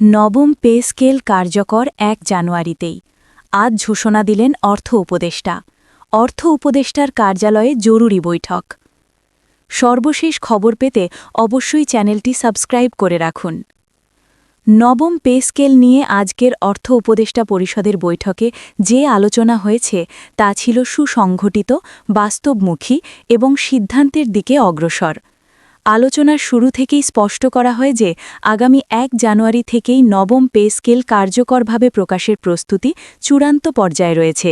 নবম pay scale কার্যকর এক জানুয়ারিতেই। আজ ঘোষণা দিলেন অর্থ উপদেষ্টা। অর্থ উপদেষ্টার কার্যালয়ে জরুরি বৈঠক। সর্বশেষ খবর পেতে অবশ্যই চ্যানেলটি সাবস্ক্রাইব করে রাখুন। নবম পে স্কেল নিয়ে আজকের অর্থ উপদেষ্টা পরিষদের বৈঠকে যে আলোচনা হয়েছে, তা ছিল সুসংঘটিত, বাস্তবমুখী এবং সিদ্ধান্তের দিকে অগ্রসর। আলোচনার শুরু থেকেই স্পষ্ট করা হয় যে আগামী এক জানুয়ারি থেকেই নবম পে স্কেল কার্যকরভাবে প্রকাশের প্রস্তুতি চূড়ান্ত পর্যায়ে রয়েছে।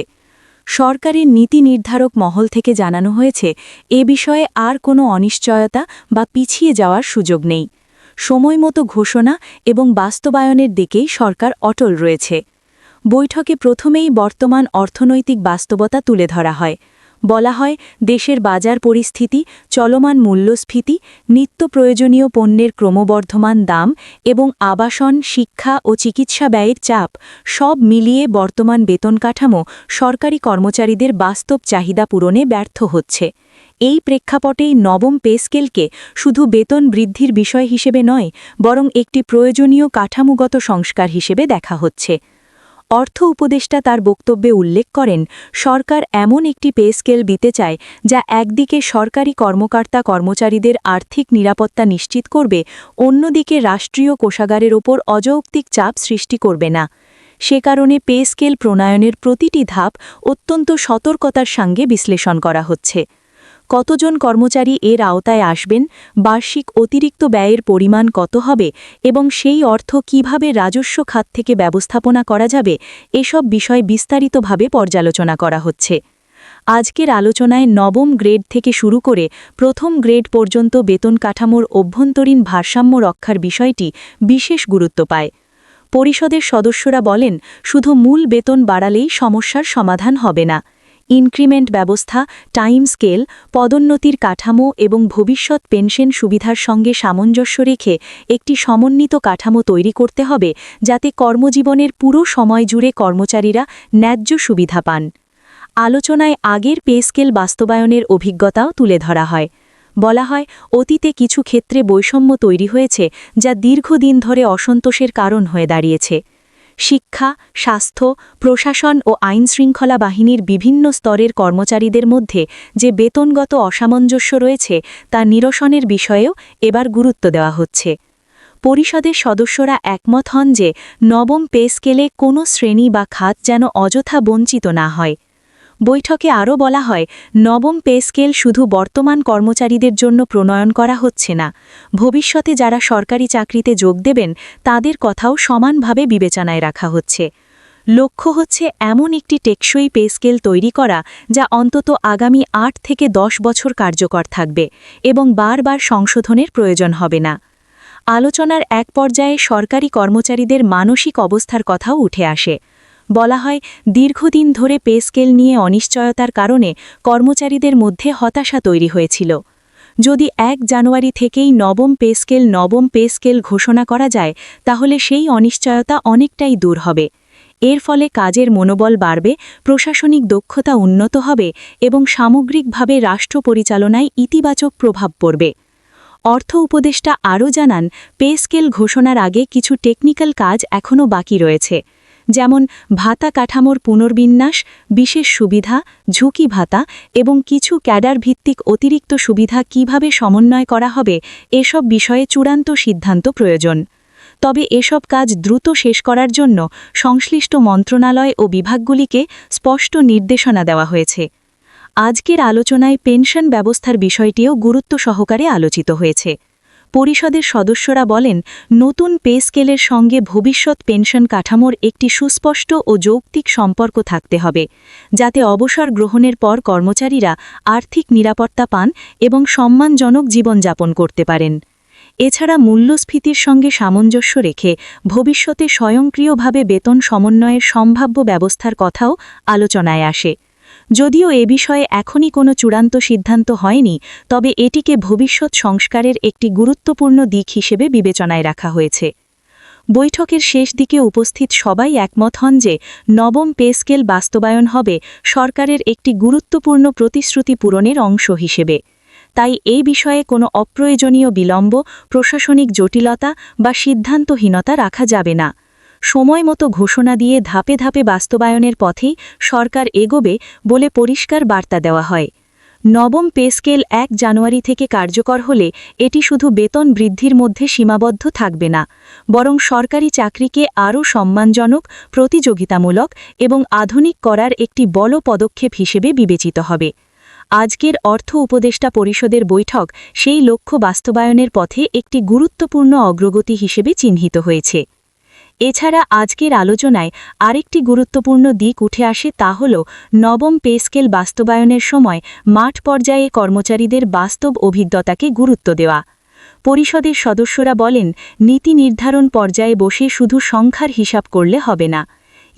সরকারের নীতি নির্ধারক মহল থেকে জানানো হয়েছে, এ বিষয়ে আর কোনো অনিশ্চয়তা বা পিছিয়ে যাওয়ার সুযোগ নেই। সময়মতো ঘোষণা এবং বাস্তবায়নের দিকেই সরকার অটল রয়েছে। বৈঠকে প্রথমেই বর্তমান অর্থনৈতিক বাস্তবতা তুলে ধরা হয়। বলা হয়, দেশের বাজার পরিস্থিতি, চলমান মূল্যস্ফীতি, নিত্য প্রয়োজনীয় পণ্যের ক্রমবর্ধমান দাম এবং আবাসন, শিক্ষা ও চিকিৎসা ব্যয়ের চাপ সব মিলিয়ে বর্তমান বেতন কাঠামো সরকারি কর্মচারীদের বাস্তব চাহিদা পূরণে ব্যর্থ হচ্ছে। এই প্রেক্ষাপটেই নবম পে স্কেলকে শুধু বেতন বৃদ্ধির বিষয় হিসেবে নয়, বরং একটি প্রয়োজনীয় কাঠামোগত সংস্কার হিসেবে দেখা হচ্ছে। অর্থ উপদেষ্টা তার বক্তব্যে উল্লেখ করেন, সরকার এমন একটি পে স্কেল দিতে চায় যা একদিকে সরকারি কর্মকর্তা কর্মচারীদের আর্থিক নিরাপত্তা নিশ্চিত করবে, অন্যদিকে রাষ্ট্রীয় কোষাগারের ওপর অযৌক্তিক চাপ সৃষ্টি করবে না। সে কারণে পে স্কেল প্রণয়নের প্রতিটি ধাপ অত্যন্ত সতর্কতার সঙ্গে বিশ্লেষণ করা হচ্ছে। কতজন কর্মচারী এর আওতায় আসবেন, বার্ষিক অতিরিক্ত ব্যয়ের পরিমাণ কত হবে এবং সেই অর্থ কীভাবে রাজস্ব খাত থেকে ব্যবস্থাপনা করা যাবে, এসব বিষয় বিস্তারিতভাবে পর্যালোচনা করা হচ্ছে। আজকের আলোচনায় নবম গ্রেড থেকে শুরু করে প্রথম গ্রেড পর্যন্ত বেতন কাঠামোর অভ্যন্তরীণ ভারসাম্য রক্ষার বিষয়টি বিশেষ গুরুত্ব পায়। পরিষদের সদস্যরা বলেন, শুধু মূল বেতন বাড়ালেই সমস্যার সমাধান হবে না। ইনক্রিমেন্ট ব্যবস্থা, টাইম স্কেল, পদোন্নতির কাঠামো এবং ভবিষ্যৎ পেনশন সুবিধার সঙ্গে সামঞ্জস্য রেখে একটি সমন্বিত কাঠামো তৈরি করতে হবে যাতে কর্মজীবনের পুরো সময় জুড়ে কর্মচারীরা ন্যায্য সুবিধা পান। আলোচনায় আগের পে স্কেল বাস্তবায়নের অভিজ্ঞতাও তুলে ধরা হয়। বলা হয়, অতীতে কিছু ক্ষেত্রে বৈষম্য তৈরি হয়েছে যা দীর্ঘদিন ধরে অসন্তোষের কারণ হয়ে দাঁড়িয়েছে। শিক্ষা, স্বাস্থ্য, প্রশাসন ও আইন শৃঙ্খলা বাহিনীর বিভিন্ন স্তরের কর্মচারীদের মধ্যে যে বেতনগত অসামঞ্জস্য রয়েছে তা নিরসনের বিষয়েও এবার গুরুত্ব দেওয়া হচ্ছে। পরিষদের সদস্যরা একমত হন যে নবম পে স্কেলে কোনো শ্রেণি বা খাত যেন অযথা বঞ্চিত না হয়। বৈঠকে আরও বলা হয়, নবম পে স্কেল শুধু বর্তমান কর্মচারীদের জন্য প্রণয়ন করা হচ্ছে না। ভবিষ্যতে যারা সরকারি চাকরিতে যোগ দেবেন, তাদের কথাও সমানভাবে বিবেচনায় রাখা হচ্ছে। লক্ষ্য হচ্ছে এমন একটি টেকসই পে স্কেল তৈরি করা, যা অন্তত আগামী আট থেকে দশ বছর কার্যকর থাকবে এবং বারবার সংশোধনের প্রয়োজন হবে না। আলোচনার এক পর্যায়ে সরকারি কর্মচারীদের মানসিক অবস্থার কথাও উঠে আসে। বলা হয়, দীর্ঘদিন ধরে পে স্কেল নিয়ে অনিশ্চয়তার কারণে কর্মচারীদের মধ্যে হতাশা তৈরি হয়েছিল। যদি এক জানুয়ারি থেকেই নবম পে স্কেল নবম পে স্কেল ঘোষণা করা যায়, তাহলে সেই অনিশ্চয়তা অনেকটাই দূর হবে। এর ফলে কাজের মনোবল বাড়বে, প্রশাসনিক দক্ষতা উন্নত হবে এবং সামগ্রিকভাবে রাষ্ট্র পরিচালনায় ইতিবাচক প্রভাব পড়বে। অর্থ উপদেষ্টা আরও জানান, পে স্কেল ঘোষণার আগে কিছু টেকনিক্যাল কাজ এখনও বাকি রয়েছে। যেমন ভাতা কাঠামোর পুনর্বিন্যাস, বিশেষ সুবিধা, ঝুঁকি ভাতা এবং কিছু ক্যাডার ভিত্তিক অতিরিক্ত সুবিধা কীভাবে সমন্বয় করা হবে, এসব বিষয়ে চূড়ান্ত সিদ্ধান্ত প্রয়োজন। তবে এসব কাজ দ্রুত শেষ করার জন্য সংশ্লিষ্ট মন্ত্রণালয় ও বিভাগগুলিকে স্পষ্ট নির্দেশনা দেওয়া হয়েছে। আজকের আলোচনায় পেনশন ব্যবস্থার বিষয়টিও গুরুত্ব সহকারে আলোচিত হয়েছে। পরিষদের সদস্যরা বলেন, নতুন পে স্কেলের সঙ্গে ভবিষ্যৎ পেনশন কাঠামোর একটি সুস্পষ্ট ও যৌক্তিক সম্পর্ক থাকতে হবে, যাতে অবসর গ্রহণের পর কর্মচারীরা আর্থিক নিরাপত্তা পান এবং সম্মানজনক জীবনযাপন করতে পারেন। এছাড়া মূল্যস্ফীতির সঙ্গে সামঞ্জস্য রেখে ভবিষ্যতে স্বয়ংক্রিয়ভাবে বেতন সমন্বয়ের সম্ভাব্য ব্যবস্থার কথাও আলোচনায় আসে। যদিও এ বিষয়ে এখনই কোনো চূড়ান্ত সিদ্ধান্ত হয়নি, তবে এটিকে ভবিষ্যৎ সংস্কারের একটি গুরুত্বপূর্ণ দিক হিসেবে বিবেচনায় রাখা হয়েছে। বৈঠকের শেষ দিকে উপস্থিত সবাই একমত হন যে নবম পে স্কেল বাস্তবায়ন হবে সরকারের একটি গুরুত্বপূর্ণ প্রতিশ্রুতি পূরণের অংশ হিসেবে। তাই এই বিষয়ে কোনো অপ্রয়োজনীয় বিলম্ব, প্রশাসনিক জটিলতা বা সিদ্ধান্তহীনতা রাখা যাবে না। সময় মতো ঘোষণা দিয়ে ধাপে ধাপে বাস্তবায়নের পথেই সরকার এগোবে বলে পরিষ্কার বার্তা দেওয়া হয়। নবম পে স্কেল এক জানুয়ারি থেকে কার্যকর হলে এটি শুধু বেতন বৃদ্ধির মধ্যে সীমাবদ্ধ থাকবে না, বরং সরকারি চাকরিকে আরও সম্মানজনক, প্রতিযোগিতামূলক এবং আধুনিক করার একটি বড় পদক্ষেপ হিসেবে বিবেচিত হবে। আজকের অর্থ উপদেষ্টা পরিষদের বৈঠক সেই লক্ষ্য বাস্তবায়নের পথে একটি গুরুত্বপূর্ণ অগ্রগতি হিসেবে চিহ্নিত হয়েছে। এছাড়া আজকের আলোচনায় আরেকটি গুরুত্বপূর্ণ দিক উঠে আসে তা হল নবম পে স্কেল বাস্তবায়নের সময় মাঠ পর্যায়ে কর্মচারীদের বাস্তব অভিজ্ঞতাকে গুরুত্ব দেওয়া। পরিষদের সদস্যরা বলেন, নীতি নির্ধারণ পর্যায়ে বসে শুধু সংখ্যার হিসাব করলে হবে না।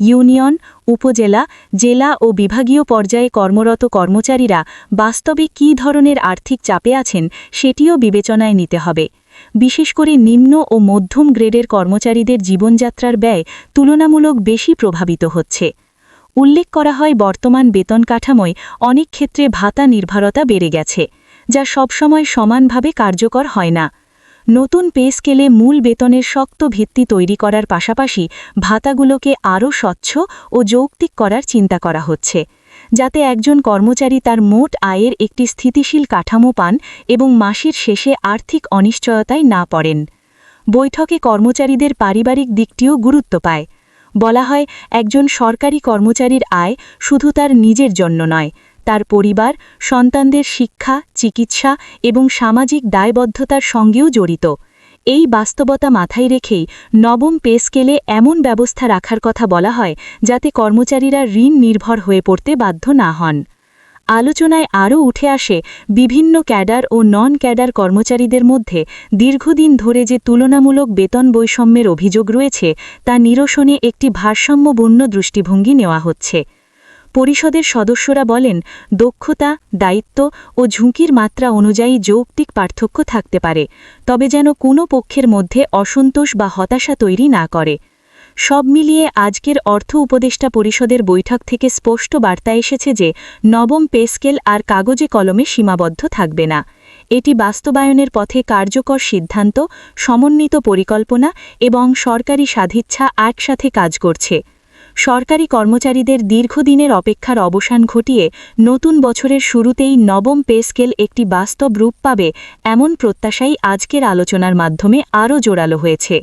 ইউনিয়ন, উপজেলা, জেলা ও বিভাগীয় পর্যায়ে কর্মরত কর্মচারীরা বাস্তবে কী ধরনের আর্থিক চাপে আছেন সেটিও বিবেচনায় নিতে হবে। বিশেষ করে নিম্ন ও মধ্যম গ্রেডের কর্মচারীদের জীবনযাত্রার ব্যয় তুলনামূলক বেশি প্রভাবিত হচ্ছে। উল্লেখ করা হয়, বর্তমান বেতন কাঠামোয় অনেক ক্ষেত্রে ভাতা নির্ভরতা বেড়ে গেছে, যা সবসময় সমানভাবে কার্যকর হয় না। নতুন পে স্কেলে মূল বেতনের শক্ত ভিত্তি তৈরি করার পাশাপাশি ভাতাগুলোকে আরও স্বচ্ছ ও যৌক্তিক করার চিন্তা করা হচ্ছে। যাতে একজন কর্মচারী তার মোট আয়ের একটি স্থিতিশীল কাঠামো পান এবং মাসের শেষে আর্থিক অনিশ্চয়তায় না পড়েন। বৈঠকে কর্মচারীদের পারিবারিক দিকটিও গুরুত্ব পায়। বলা হয়, একজন সরকারি কর্মচারীর আয় শুধু তার নিজের জন্য নয়, তার পরিবার, সন্তানদের শিক্ষা, চিকিৎসা এবং সামাজিক দায়বদ্ধতার সঙ্গেও জড়িত। এই বাস্তবতা মাথায় রেখেই নবম পে স্কেলে এমন ব্যবস্থা রাখার কথা বলা হয়, যাতে কর্মচারীরা ঋণ নির্ভর হয়ে পড়তে বাধ্য না হন। আলোচনায় আরও উঠে আসে, বিভিন্ন ক্যাডার ও নন ক্যাডার কর্মচারীদের মধ্যে দীর্ঘদিন ধরে যে তুলনামূলক বেতন বৈষম্যের অভিযোগ রয়েছে, তা নিরসনে একটি ভারসাম্যপূর্ণ দৃষ্টিভঙ্গি নেওয়া হচ্ছে। পরিষদের সদস্যরা বলেন, দক্ষতা, দায়িত্ব ও ঝুঁকির মাত্রা অনুযায়ী যৌক্তিক পার্থক্য থাকতে পারে, তবে যেন কোনো পক্ষের মধ্যে অসন্তোষ বা হতাশা তৈরি না করে। সব মিলিয়ে আজকের অর্থ উপদেষ্টা পরিষদের বৈঠক থেকে স্পষ্ট বার্তা এসেছে যে, নবম পেস্কেল আর কাগজে কলমে সীমাবদ্ধ থাকবে না। এটি বাস্তবায়নের পথে কার্যকর সিদ্ধান্ত, সমন্বিত পরিকল্পনা এবং সরকারি সাধিচ্ছা একসাথে কাজ করছে। সরকারি কর্মচারীদের দীর্ঘদিনের অপেক্ষার অবসান ঘটিয়ে নতুন বছরের শুরুতেই নবম পে স্কেল একটি বাস্তব রূপ পাবে, এমন প্রত্যাশাই আজকের আলোচনার মাধ্যমে আরও জোরালো হয়েছে।